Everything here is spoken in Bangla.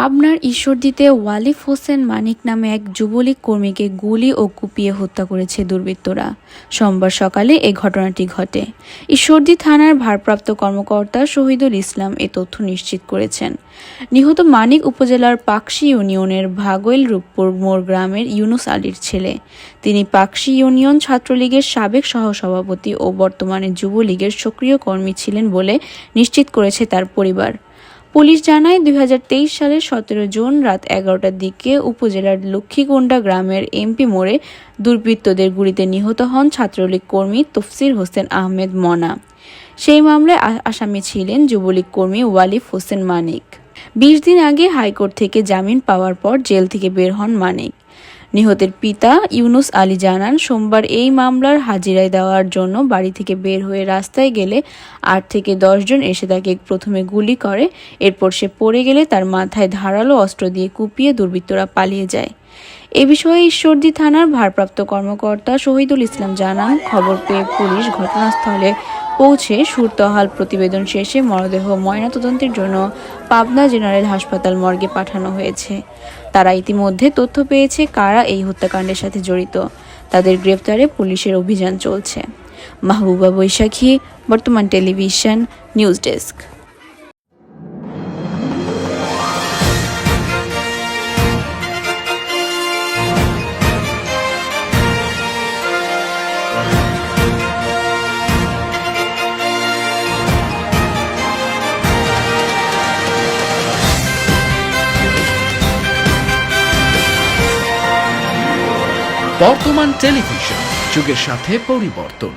পাবনার ঈশ্বরদীতে ওয়ালিফ হোসেন মানিক নামে এক যুবলীগ কর্মীকে গুলি ও কুপিয়ে হত্যা করেছে দুর্বৃত্তরা। সোমবার সকালে এ ঘটনাটি ঘটে। ঈশ্বরদী থানার ভারপ্রাপ্ত কর্মকর্তা শহীদুল ইসলাম এ তথ্য নিশ্চিত করেছেন। নিহত মানিক উপজেলার পাকশি ইউনিয়নের ভাগৈল রূপপুর মোড় গ্রামের ইউনুস আলীর ছেলে। তিনি পাকশি ইউনিয়ন ছাত্রলীগের সাবেক সহসভাপতি ও বর্তমানে যুবলীগের সক্রিয় কর্মী ছিলেন বলে নিশ্চিত করেছে তার পরিবার। পুলিশ জানায় দুই হাজার তেইশ সালের সতেরো জুন রাত এগারোটার দিকে উপজেলার লক্ষ্মীকুণ্ডা গ্রামের এমপি মোড়ে দুর্বৃত্তদের গুলিতে নিহত হন ছাত্রলীগ কর্মী তফসির হোসেন আহমেদ মনা। সেই মামলায় আসামি ছিলেন যুবলীগ কর্মী ওয়ালিফ হোসেন মানিক। বিশ দিন আগে হাইকোর্ট থেকে জামিন পাওয়ার পর জেল থেকে বের হন মানিক। নিহতের পিতা ইউনুস আলী জানান, সোমবার এই মামলার হাজিরায় দেওয়ার জন্য বাড়ি থেকে বের হয়ে রাস্তায় গেলে আট থেকে দশজন এসে তাকে প্রথমে গুলি করে, এরপর সে পড়ে গেলে তার মাথায় ধারালো অস্ত্র দিয়ে কুপিয়ে দুর্বৃত্তরা পালিয়ে যায়। এ বিষয়ে ঈশ্বরদী থানার ভারপ্রাপ্ত কর্মকর্তা শহীদুল ইসলাম জানান, খবর পেয়ে পুলিশ ঘটনাস্থলে পৌঁছে সুরতহাল প্রতিবেদন শেষে মরদেহ ময়নাতদন্তের জন্য পাবনা জেনারেল হাসপাতাল মর্গে পাঠানো হয়েছে। তারা ইতিমধ্যে তথ্য পেয়েছে কারা এই হত্যাকাণ্ডের সাথে জড়িত। তাদের গ্রেপ্তারে পুলিশের অভিযান চলছে। Mahbuba Boishakhi, Bartaman television, news desk. বর্তমান টেলিভিশন যুগের সাথে পরিবর্তন।